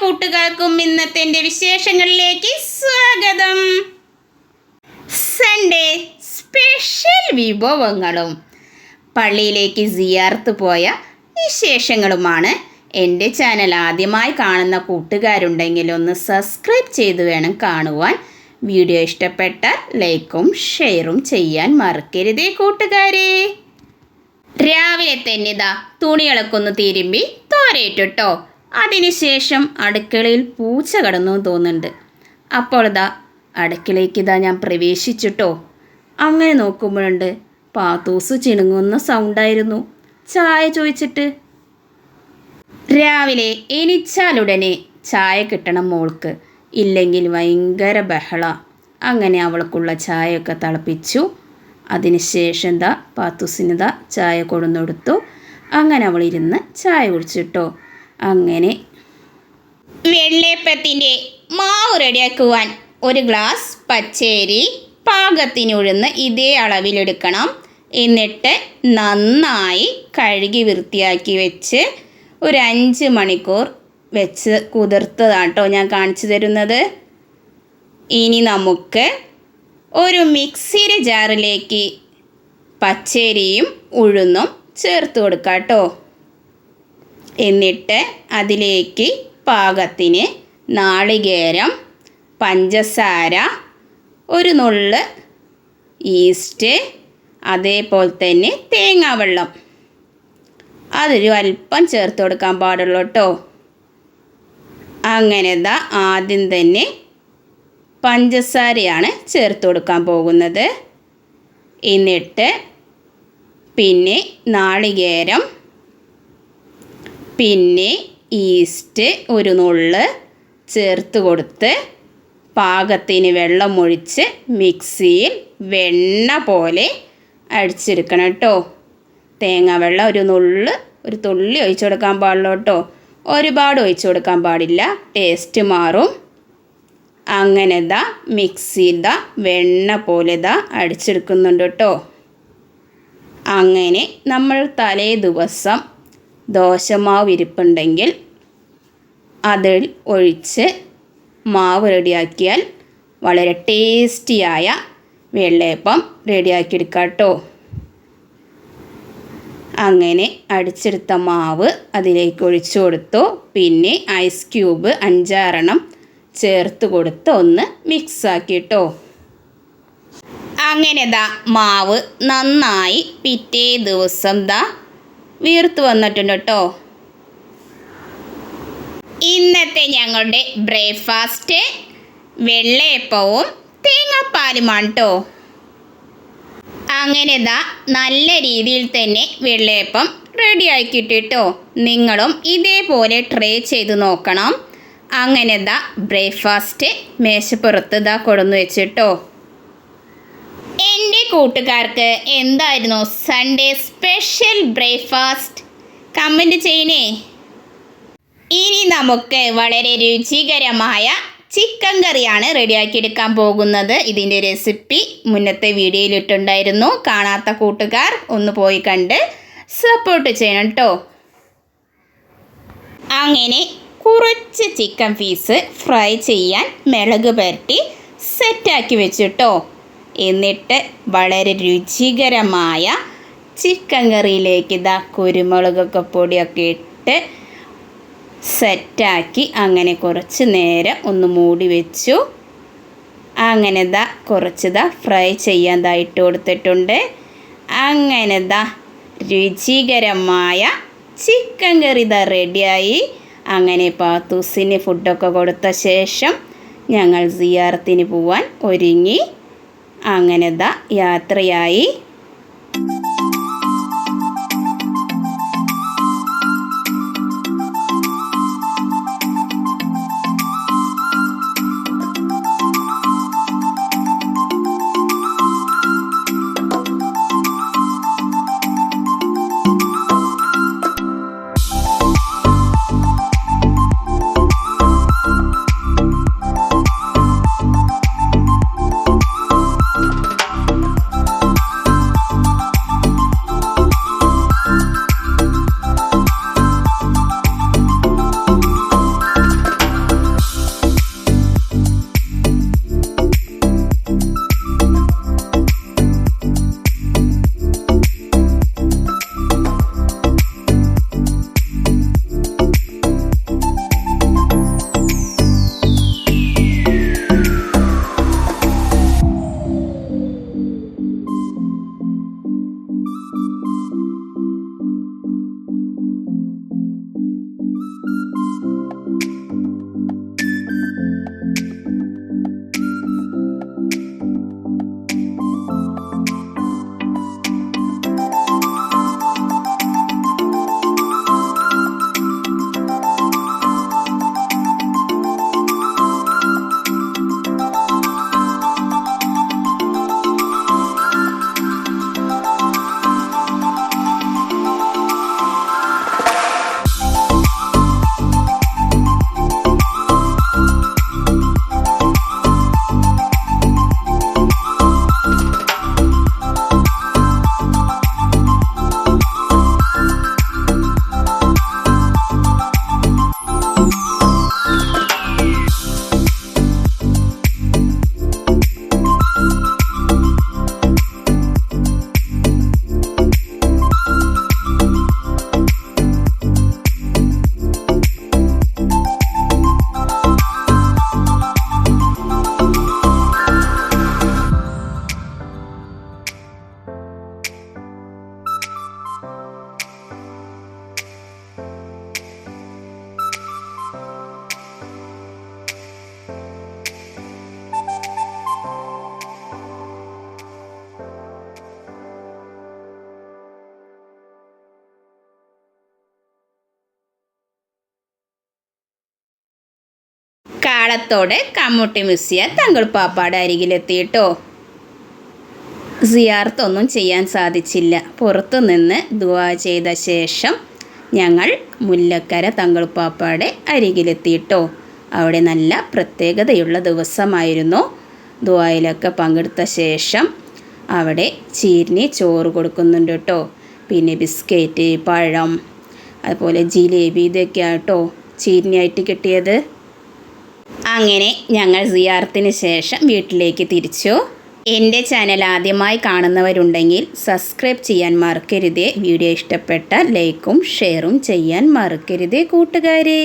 കൂട്ടുകാർക്കും ഇന്നത്തെ എന്റെ വിശേഷങ്ങളിലേക്ക് സ്വാഗതം. സൺഡേ സ്പെഷ്യൽ വിഭവങ്ങളും. പള്ളിയിലേക്ക് സിയാർത്ത് പോയ വിശേഷങ്ങളുമാണ്. എന്റെ ചാനൽ ആദ്യമായി കാണുന്ന കൂട്ടുകാരുണ്ടെങ്കിൽ ഒന്ന് സബ്സ്ക്രൈബ് ചെയ്ത് വേണം കാണുവാൻ. വീഡിയോ ഇഷ്ടപ്പെട്ടാൽ ലൈക്കും ഷെയറും ചെയ്യാൻ മറക്കരുതേ കൂട്ടുകാരെ. രാവിലെ തന്നെ ഇതാ തുണികളൊക്കെ ഒന്ന് തിരുമ്പി തോരയിട്ടോ അതിനുശേഷം അടുക്കളയിൽ പൂച്ച കടന്നു തോന്നുന്നുണ്ട്. അപ്പോൾ ഇതാ അടുക്കളയ്ക്ക് ഇതാ ഞാൻ പ്രവേശിച്ചിട്ടോ. അങ്ങനെ നോക്കുമ്പോഴുണ്ട് പാത്തൂസ് ചിണുങ്ങുന്ന സൗണ്ടായിരുന്നു. ചായ ചോദിച്ചിട്ട് രാവിലെ എനിച്ചാലുടനെ ചായ കിട്ടണം മോൾക്ക്. ഇല്ലെങ്കിൽ ഭയങ്കര ബഹള. അങ്ങനെ അവൾക്കുള്ള ചായയൊക്കെ തിളപ്പിച്ചു. അതിനുശേഷം ദാ പാത്തൂസിന് ദാ ചായ കൊടുന്നെടുത്തു അങ്ങനെ അവൾ ഇരുന്ന് ചായ കുടിച്ചിട്ടോ. അങ്ങനെ. വെള്ളയപ്പത്തിന്റെ മാവ് റെഡിയാക്കുവാൻ ഒരു ഗ്ലാസ് പച്ചേരി പാകത്തിന് ഉഴുന്ന് ഇതേ അളവിലെടുക്കണം. എന്നിട്ട് നന്നായി കഴുകി വൃത്തിയാക്കി വെച്ച് ഒരു അഞ്ച് മണിക്കൂർ വെച്ച് കുതിർത്തതാണ് കേട്ടോ ഞാൻ കാണിച്ചു തരുന്നത്. ഇനി നമുക്ക് ഒരു മിക്സിയുടെ ജാറിലേക്ക് പച്ചരിയും ഉഴുന്നും ചേർത്ത് കൊടുക്കാം കേട്ടോ എന്നിട്ട് അതിലേക്ക് പാകത്തിന് നാളികേരം പഞ്ചസാര ഒരു നുള്ള് ഈസ്റ്റ് അതേപോലെ തന്നെ തേങ്ങാവെള്ളം. അതൊരു അല്പം ചേർത്ത് കൊടുക്കാൻ പാടുള്ളൂ കേട്ടോ. അങ്ങനെ ദാ ആദ്യം തന്നെ പഞ്ചസാരയാണ് ചേർത്ത് കൊടുക്കാൻ പോകുന്നത്. എന്നിട്ട് പിന്നെ നാളികേരം പിന്നെ ഈസ്റ്റ് ഒരു നുള്ള് ചേർത്ത് കൊടുത്ത് പാകത്തിന് വെള്ളം ഒഴിച്ച് മിക്സിയിൽ വെണ്ണ പോലെ അടിച്ചെടുക്കണം കേട്ടോ. തേങ്ങ വെള്ളം ഒരു നുള്ള് ഒരു തുള്ളി ഒഴിച്ചു കൊടുക്കാൻ പാടുള്ളൂ കേട്ടോ. ഒരുപാട് ഒഴിച്ചു കൊടുക്കാൻ പാടില്ല. ടേസ്റ്റ് മാറും. അങ്ങനെ ദാ മിക്സിയിൽ ദാ വെണ്ണ പോലെ ദാ അടിച്ചെടുക്കുന്നുണ്ട് കേട്ടോ. അങ്ങനെ നമ്മൾ തലേ ദിവസം ദോശമാവ് ഇരിപ്പുണ്ടെങ്കിൽ അതിൽ ഒഴിച്ച് മാവ് റെഡിയാക്കിയാൽ വളരെ ടേസ്റ്റിയായ വെള്ളയപ്പം റെഡിയാക്കിയെടുക്കാം കേട്ടോ. അങ്ങനെ അടിച്ചെടുത്ത മാവ് അതിലേക്ക് ഒഴിച്ചു കൊടുത്തു. പിന്നെ ഐസ് ക്യൂബ് അഞ്ചാറെണ്ണം ചേർത്ത് കൊടുത്ത് ഒന്ന് മിക്സ് ആക്കിട്ടോ അങ്ങനെ ദാ മാവ് നന്നായി പിറ്റേ ദിവസം ദാ വീർത്ത് വന്നിട്ടുണ്ട് കേട്ടോ. ഇന്നത്തെ ഞങ്ങളുടെ ബ്രേക്ക്ഫാസ്റ്റ് വെള്ളയപ്പവും തേങ്ങാപ്പാലുമാണ് കേട്ടോ. അങ്ങനെ ദാ നല്ല രീതിയിൽ തന്നെ വെള്ളയപ്പം റെഡി ആക്കിയിട്ടിട്ടോ നിങ്ങളും ഇതേപോലെ ട്രൈ ചെയ്ത് നോക്കണം. അങ്ങനെ ദാ ബ്രേക്ക്ഫാസ്റ്റ് മേശപ്പുറത്ത് ദാ കൊടുന്നു വെച്ചിട്ടോ എന്റെ കൂട്ടുകാർക്ക് എന്തായിരുന്നു സൺഡേ സ്പെഷ്യൽ ബ്രേക്ക്ഫാസ്റ്റ് കമന്റ് ചെയ്യണേ. ഇനി നമുക്ക് വളരെ രുചികരമായ ചിക്കൻ കറിയാണ് റെഡിയാക്കി എടുക്കാൻ പോകുന്നത്. ഇതിന്റെ റെസിപ്പി മുന്നത്തെ വീഡിയോയിൽ ഇട്ടുണ്ടായിരുന്നു. കാണാത്ത കൂട്ടുകാർ ഒന്ന് പോയി കണ്ട് സപ്പോർട്ട് ചെയ്യണം കേട്ടോ അങ്ങനെ കുറച്ച് ചിക്കൻ പീസ് ഫ്രൈ ചെയ്യാൻ മിളക് പുരട്ടി സെറ്റാക്കി വെച്ചിട്ടോ എന്നിട്ട് വളരെ രുചികരമായ ചിക്കൻ കറിയിലേക്ക് ഇതാ കുരുമുളകൊക്കെ പൊടിയൊക്കെ ഇട്ട് സെറ്റാക്കി അങ്ങനെ കുറച്ച് നേരം ഒന്ന് മൂടി വെച്ചു. അങ്ങനെ ദാ കുറച്ച് ദാ ഫ്രൈ ചെയ്യാൻ ദാ ഇട്ട് കൊടുത്തിട്ടുണ്ട്. അങ്ങനെ ദാ രുചികരമായ ചിക്കൻ കറി ദാ റെഡിയായി അങ്ങനെ പാത്തൂസിന് ഫുഡൊക്കെ കൊടുത്ത ശേഷം ഞങ്ങൾ സിയാറത്തിന് പോവാൻ ഒരുങ്ങി. അങ്ങനെ ദ യാത്രയായി. കാളത്തോട് കമ്മുട്ടി തങ്ങൾ തങ്കൾപ്പാപ്പാടെ അരികിലെത്തിയിട്ടോ സിയാർത്തൊന്നും ചെയ്യാൻ സാധിച്ചില്ല. പുറത്തു നിന്ന് ദുവാ ചെയ്ത ശേഷം ഞങ്ങൾ മുല്ലക്കര തങ്കൾപ്പാപ്പാടെ അരികിലെത്തിയിട്ടോ? അവിടെ നല്ല പ്രത്യേകതയുള്ള ദിവസമായിരുന്നു. ദുവായിലൊക്കെ പങ്കെടുത്ത ശേഷം അവിടെ ചീരിനി ചോറ് കൊടുക്കുന്നുണ്ട് കേട്ടോ. പിന്നെ ബിസ്ക്കറ്റ് പഴം അതുപോലെ ജിലേബി ഇതൊക്കെയാട്ടോ ചീരിനിയായിട്ട് കിട്ടിയത്. അങ്ങനെ ഞങ്ങൾ സിയാർത്തിന് ശേഷം വീട്ടിലേക്ക് തിരിച്ചു. എന്റെ ചാനൽ ആദ്യമായി കാണുന്നവരുണ്ടെങ്കിൽ സബ്സ്ക്രൈബ് ചെയ്യാൻ മറക്കരുതേ. വീഡിയോ ഇഷ്ടപ്പെട്ട ലൈക്കും ഷെയറും ചെയ്യാൻ മറക്കരുതേ കൂട്ടുകാരെ.